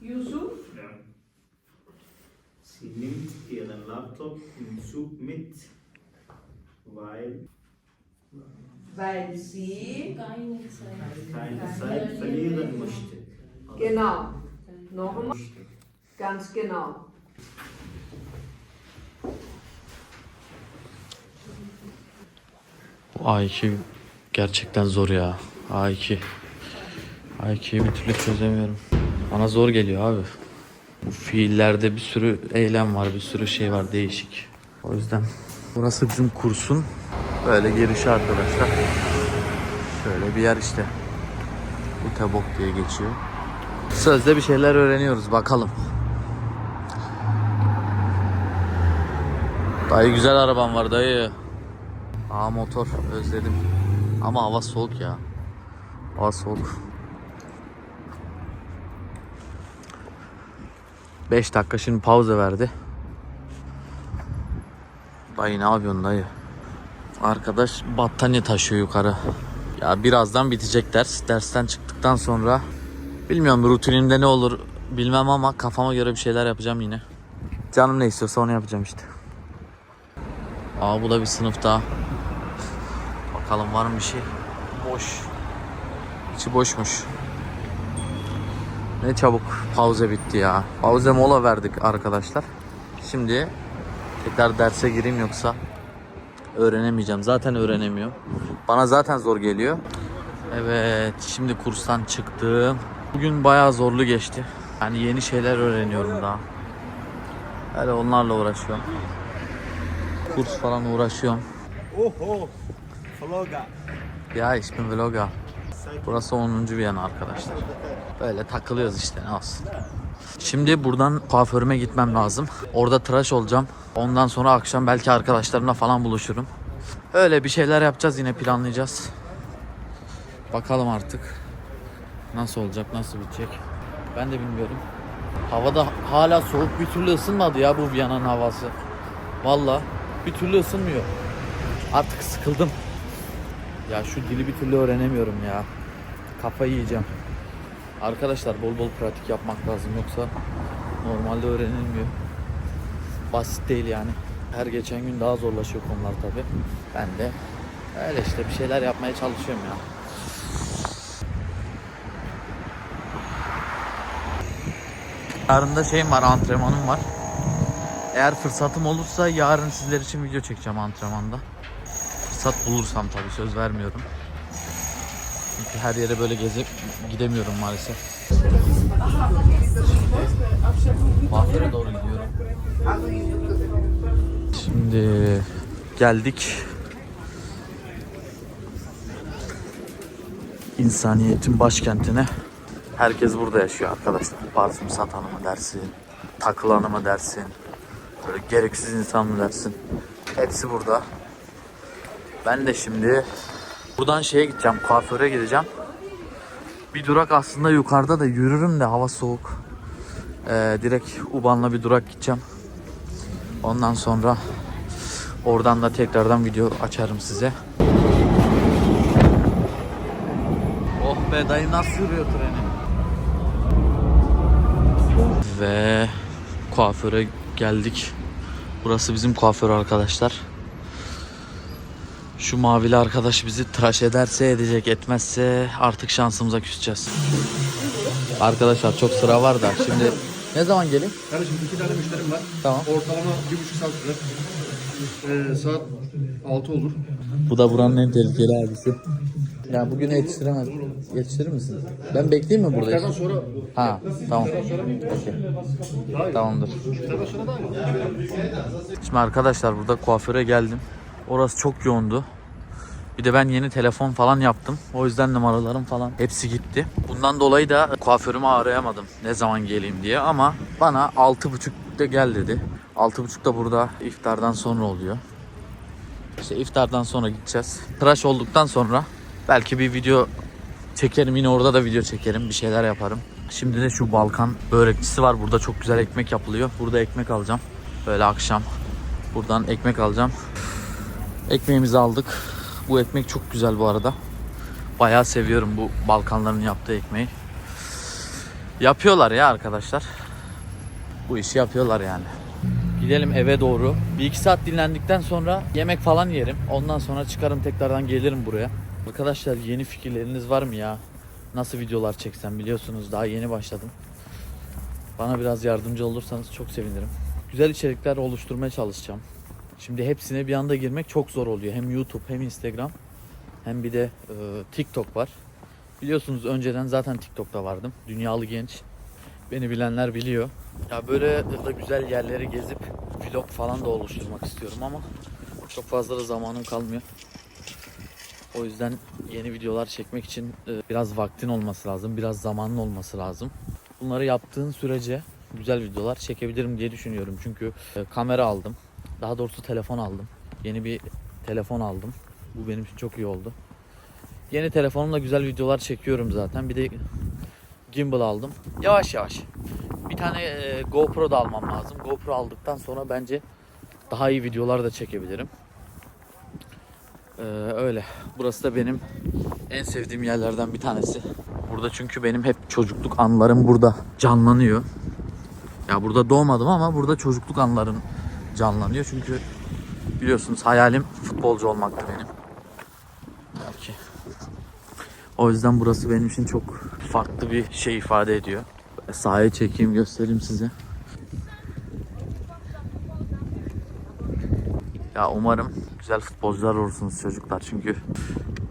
Yusuf? Ja. Sie nimmt ihren Laptop im Zug mit, weil Weil sie. keine Zeit verlieren möchte. Genau. Nochmal. Ganz genau. Bu A2 gerçekten zor ya. A2. A2'yi bir türlü çözemiyorum. Bana zor geliyor abi. Bu fiillerde bir sürü eylem var, bir sürü şey var değişik. O yüzden burası bizim kursun böyle girişi arkadaşlar. Şöyle bir yer işte. Utebok diye geçiyor. Sözde bir şeyler öğreniyoruz bakalım. Dayı güzel araban var dayı. Aa motor özledim. Ama hava soğuk ya. Hava soğuk. 5 dakika şimdi pauza verdi. Dayı ne yapıyorsun dayı? Arkadaş battaniye taşıyor yukarı. Ya birazdan bitecek ders. Dersten çıktıktan sonra bilmiyorum rutinimde ne olur bilmem ama kafama göre bir şeyler yapacağım yine. Canım ne istiyorsa onu yapacağım işte. Aa bu da bir sınıf daha. Bakalım var mı bir şey? Boş. İçi boşmuş. Ne çabuk pauze bitti ya. Pauze mola verdik arkadaşlar. Şimdi tekrar derse gireyim yoksa öğrenemeyeceğim. Zaten öğrenemiyorum. Bana zaten zor geliyor. Evet, şimdi kurstan çıktım. Bugün bayağı zorlu geçti. Yani yeni şeyler öğreniyorum daha. Öyle onlarla uğraşıyorum. Kurs falan uğraşıyorum. Oho! Vlogger! Ya ismim Vloga. Burası 10. Viyana arkadaşlar. Böyle takılıyoruz işte ne olsun. Şimdi buradan kuaförüme gitmem lazım. Orada tıraş olacağım. Ondan sonra akşam belki arkadaşlarımla falan buluşurum. Öyle bir şeyler yapacağız yine planlayacağız. Bakalım artık. Nasıl olacak, nasıl bitecek. Ben de bilmiyorum. Havada hala soğuk bir türlü ısınmadı ya bu Viyana'nın havası. Valla bir türlü ısınmıyor. Artık sıkıldım. Ya şu dili bir türlü öğrenemiyorum ya. Kafayı yiyeceğim. Arkadaşlar bol bol pratik yapmak lazım yoksa normalde öğrenilmiyor. Basit değil yani. Her geçen gün daha zorlaşıyor konular tabi. Ben de öyle işte bir şeyler yapmaya çalışıyorum ya. Yarın da şeyim var, antrenmanım var. Eğer fırsatım olursa yarın sizler için video çekeceğim antrenmanda. Fırsat bulursam tabii söz vermiyorum. Çünkü her yere böyle gezip gidemiyorum maalesef. Kuaföre doğru gidiyorum. Şimdi geldik. İnsaniyetin başkentine. Herkes burada yaşıyor arkadaşlar. Parfüm satanı mı dersin, takılanı mı dersin, böyle gereksiz insan mı dersin. Hepsi burada. Ben de şimdi buradan şeye gideceğim, kuaföre gideceğim. Bir durak aslında yukarıda da yürürüm de hava soğuk. Ee, direkt Uban'la bir durak gideceğim. Ondan sonra oradan da tekrardan video açarım size. Oh be dayı nasıl sürüyor treni? Ve kuaföre geldik. Burası bizim kuaför arkadaşlar. Şu mavili arkadaş bizi tıraş ederse edecek etmezse artık şansımıza küseceğiz. Arkadaşlar çok sıra var da şimdi ne zaman geleyim? Kardeşim iki tane müşterim var. Tamam. Ortalama bir buçuk saat sürer. Ee, saat 6 olur. Bu da buranın en tehlikeli abisi. Ya bugün yetiştiremez. Yetiştirir misin? Ben bekleyeyim mi burada? İftardan sonra Ha tamam. Okey. Tamamdır. Şimdi arkadaşlar burada kuaföre geldim. Orası çok yoğundu. Bir de ben yeni telefon falan yaptım. O yüzden numaralarım falan hepsi gitti. Bundan dolayı da kuaförümü arayamadım ne zaman geleyim diye ama bana 6.30'da gel dedi. 6.30'da burada iftardan sonra oluyor. İşte iftardan sonra gideceğiz. Tıraş olduktan sonra belki bir video çekerim. Yine orada da video çekerim. Bir şeyler yaparım. Şimdi de şu Balkan börekçisi var. Burada çok güzel ekmek yapılıyor. Burada ekmek alacağım. Böyle akşam buradan ekmek alacağım. Ekmeğimizi aldık. Bu ekmek çok güzel bu arada. Bayağı seviyorum bu Balkanların yaptığı ekmeği. Yapıyorlar ya arkadaşlar. Bu işi yapıyorlar yani. Gidelim eve doğru. Bir iki saat dinlendikten sonra yemek falan yerim. Ondan sonra çıkarım tekrardan gelirim buraya. Arkadaşlar yeni fikirleriniz var mı ya? Nasıl videolar çeksem biliyorsunuz daha yeni başladım. Bana biraz yardımcı olursanız çok sevinirim. Güzel içerikler oluşturmaya çalışacağım. Şimdi hepsine bir anda girmek çok zor oluyor. Hem YouTube hem Instagram hem bir de e, TikTok var. Biliyorsunuz önceden zaten TikTok'ta vardım. Dünyalı genç. Beni bilenler biliyor. Ya böyle da güzel yerleri gezip vlog falan da oluşturmak istiyorum ama çok fazla da zamanım kalmıyor. O yüzden yeni videolar çekmek için e, biraz vaktin olması lazım, biraz zamanın olması lazım. Bunları yaptığın sürece güzel videolar çekebilirim diye düşünüyorum. Çünkü e, kamera aldım. Daha doğrusu telefon aldım. Yeni bir telefon aldım. Bu benim için çok iyi oldu. Yeni telefonumla güzel videolar çekiyorum zaten. Bir de gimbal aldım. Yavaş yavaş. Bir tane e, GoPro da almam lazım. GoPro aldıktan sonra bence daha iyi videolar da çekebilirim. Ee, öyle. Burası da benim en sevdiğim yerlerden bir tanesi. Burada çünkü benim hep çocukluk anılarım burada canlanıyor. Ya burada doğmadım ama burada çocukluk anılarım canlanıyor. Çünkü biliyorsunuz hayalim futbolcu olmaktı benim. Belki. O yüzden burası benim için çok farklı bir şey ifade ediyor. Sahaya çekeyim göstereyim size. Ya umarım güzel futbolcular olursunuz çocuklar çünkü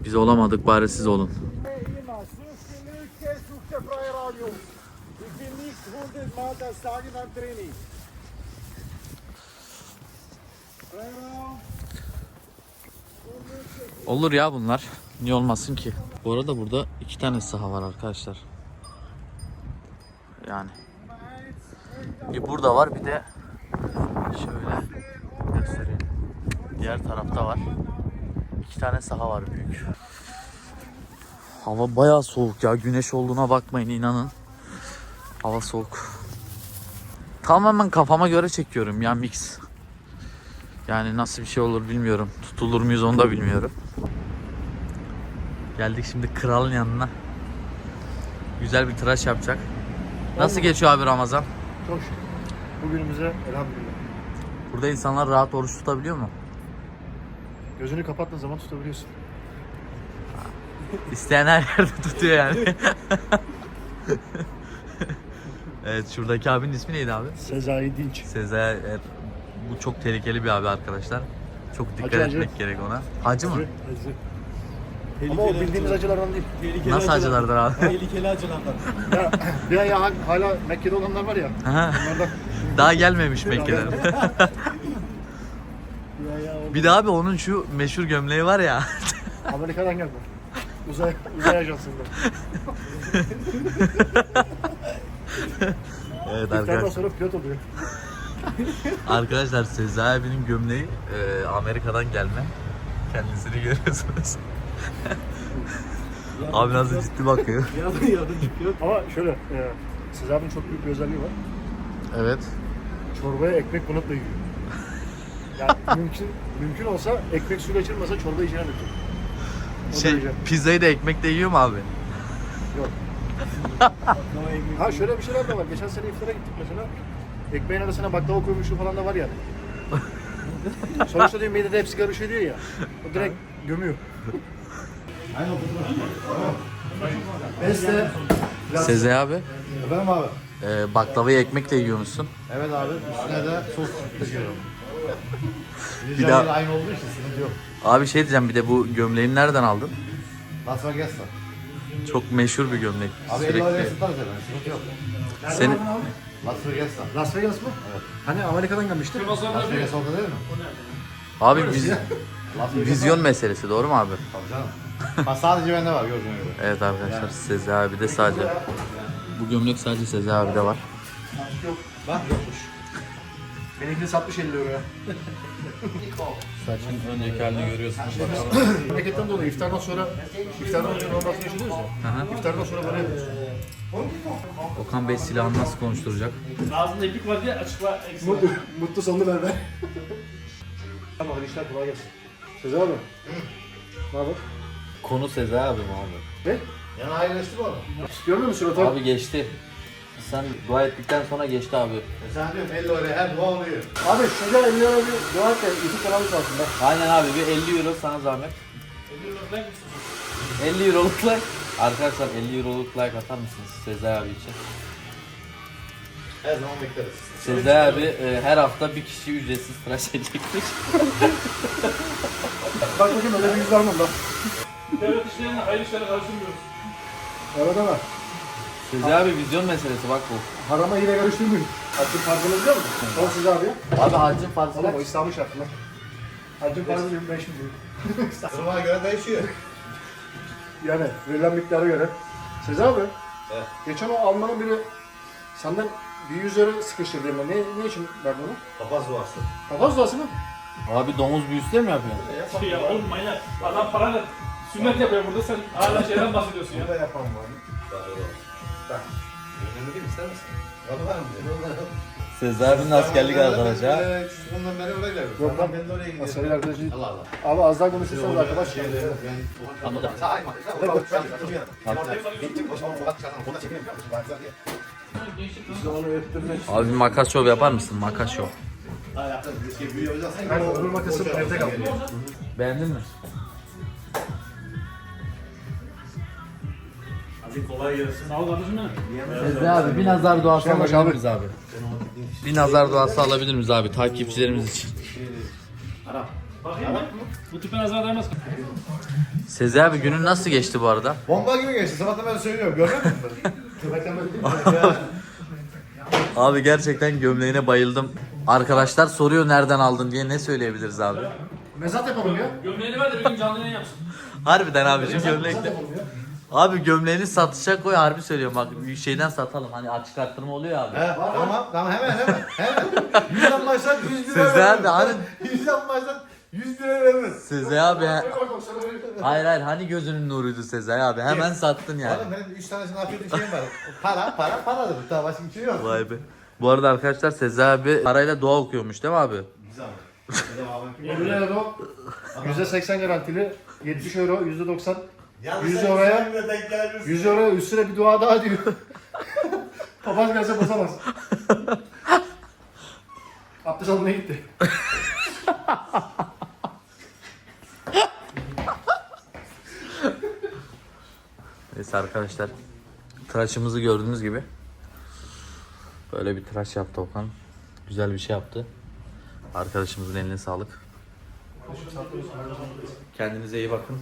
biz olamadık bari siz olun. immer, such genug Geld, such der freie Radio. Ich Training. Olur ya bunlar. Niye olmasın ki? Bu arada burada iki tane saha var arkadaşlar. Yani. Bir burada var bir de şöyle göstereyim. Diğer tarafta var. İki tane saha var büyük. Hava bayağı soğuk ya. Güneş olduğuna bakmayın inanın. Hava soğuk. Tamamen kafama göre çekiyorum ya mix. Yani nasıl bir şey olur bilmiyorum. Tutulur muyuz onu da bilmiyorum. Geldik şimdi kralın yanına. Güzel bir tıraş yapacak. Nasıl geçiyor abi Ramazan? Çok şükür. Bugünümüze elhamdülillah. Burada insanlar rahat oruç tutabiliyor mu? Gözünü kapattığın zaman tutabiliyorsun. İsteyen her yerde tutuyor yani. evet şuradaki abinin ismi neydi abi? Sezai Dinç. Sezer. Er- Bu çok tehlikeli bir abi arkadaşlar. Çok dikkat Hacı, hacı. etmek gerek ona. Hacı mı? Acı. Ama o bildiğimiz acılardan değil. Nasıl acılardır abi? Ya, bir an ya hala Mekke'de olanlar var ya. Onlardan. Daha gelmemiş Mekke'den. bir de abi onun şu meşhur gömleği var ya. Amerika'dan geldi. Uzay, uzay ajansından. evet arkadaşlar. sonra pilot oluyor. Arkadaşlar Sezai abinin gömleği e, Amerika'dan gelme. Kendisini görüyorsunuz. Abi nasıl ciddi bakıyor. Ama şöyle, e, Sezai abinin çok büyük bir özelliği var. Evet. Çorbaya ekmek da yiyor. Yani mümkün, mümkün olsa ekmek suyla içilmese çorba içine döküyor. O Şey, derece. pizzayı da ekmekle yiyor mu abi? Yok. ha şöyle bir şeyler de var. Geçen sene iftara gittik mesela. Ekmeğin arasına baklava koymuşluğu falan da var yani. Sonuçta diyor midede hepsi karışıyor diyor ya. O direkt gömüyor. Beste. Sezai abi Efendim abi. e, baklavayı ekmekle yiyor musun? Evet abi. Üstüne de sos döküyorum. Bir daha- aynı olduğu için sıkıntı yok. Abi şey diyeceğim bir de bu gömleğini nereden aldın? Las Vegas'ta. Çok meşhur bir gömlek. Abi 50 liraya Sürekli. satarız hemen. Sıkıntı yok. Seni, Las Vegas'ta. Las Vegas mı? Evet. Hani Amerika'dan gelmişti. Las Vegas orada değil mi? abi viz- Las Vegas vizyon meselesi doğru mu abi? Tabii canım. Ha, sadece bende var gördüğün gibi. Evet arkadaşlar Sezai abi de sadece. Bu gömlek sadece Sezai abi de var. Bak yokmuş. Benimkini satmış 50 euroya. Saçın önceki halini görüyorsunuz. Memleketten dolayı iftardan sonra iftardan önce normal içiliyoruz ya. Aha. İftardan sonra böyle yapıyoruz. Okan Bey silahını nasıl konuşturacak? Ağzında iplik var diye açıkla. Mutlu, mutlu sonunu ver be. Tamam hadi işler kolay gelsin. Sezai abi. Ne haber? Konu Sezai abi mi abi? Ne? Yani ayrılaştı bu arada. Görmüyor musun? Abi geçti. Sen dua ettikten sonra geçti abi. E sen diyorsun 50 oraya her dua oluyor. Abi şurada 50 lira bir dua et de YouTube kanalı çalsın be. Aynen abi bir 50 euro sana zahmet. 50 euroluk like. Arkadaşlar 50 euroluk like atar mısınız Sezai abi için? Her zaman bekleriz. Sezai abi e, her hafta bir kişi ücretsiz tıraş edecekmiş. Bak bakayım öyle bir yüz var mı lan? Devlet işlerine hayır işlerine karıştırmıyoruz. Arada var. Sezai abi vizyon meselesi bak bu. Harama yine karıştırmayın. Haccın farzını biliyor musun? Sor size abi. Abi haccın farzı Oğlum o? İslam'ın şartı lan. Haccın farzı 25 milyon. Duruma göre değişiyor. Yani verilen miktara göre. Sezai abi. Evet. Geçen o Alman'ın biri senden bir yüz lira sıkıştırdı. Ne, ne için verdin onu? Papaz duası. Papaz duası mı? Abi domuz büyüsü de mi yapıyorsun? Ya oğlum manyak. Adam parayla sünnet yapıyor burada sen hala şeyden bahsediyorsun ya. Burada yapan var mı? Var var. Bak. Önemli değil ister misin? Var var mı? Sezai abinin askerlik arkadaşı ha. Eee çocukluğundan beri oraya geldim. Yok lan. Ben de oraya gidiyorum. Asgari arkadaşı. Allah Allah. Abi az daha konuşursanız arkadaş. Şey, ben... Anladım. Onu öttürmek. Abi makas şov yapar mısın? Makas şov. Ben öbür makası evde kaldı. Beğendin mi? Hadi kolay gelsin. Sağ ol kardeşim. Sezai abi bir nazar duası Şey alabilir abi. miyiz abi? Bir nazar duası alabilir miyiz abi takipçilerimiz için? Bakayım bak. Bu tipe nazar değmez. Sezai abi günün nasıl geçti bu arada? Bomba gibi geçti. Sabahtan beri söylüyorum. Görmüyor musun? Köpekten Abi gerçekten gömleğine bayıldım. Arkadaşlar soruyor nereden aldın diye ne söyleyebiliriz abi? Mezat yapalım ya. Gömleğini ver de bir gün canlı yayın yapsın. Harbiden abicim gömlekte. Abi gömleğini satışa koy harbi söylüyorum bak bir şeyden satalım hani açık arttırma oluyor ya abi. He, tamam tamam hemen hemen hemen. Yüzden başlat 100 lira Sezai abi vermez. hani Yüzden başlat 100 lira vermez. Sezai abi he- Hayır hayır hani gözünün nuruydu Sezai abi hemen sattın yani. Oğlum benim 3 tanesini afiyet şeyim var. Para para paradır. Daha başka bir şey yok. Vay be. Bu arada arkadaşlar Sezai abi parayla dua okuyormuş değil mi abi? Güzel. 50 euro, %80 garantili, 70 euro, %90, Yalnız 100 sen oraya- kendine denk gelmişsin. 100 euro üstüne bir dua daha diyor. Papaz gelse basamaz. Abdest almaya gitti. Neyse arkadaşlar. Tıraşımızı gördüğünüz gibi. Böyle bir tıraş yaptı Okan. Güzel bir şey yaptı. Arkadaşımızın eline sağlık. Kendinize iyi bakın.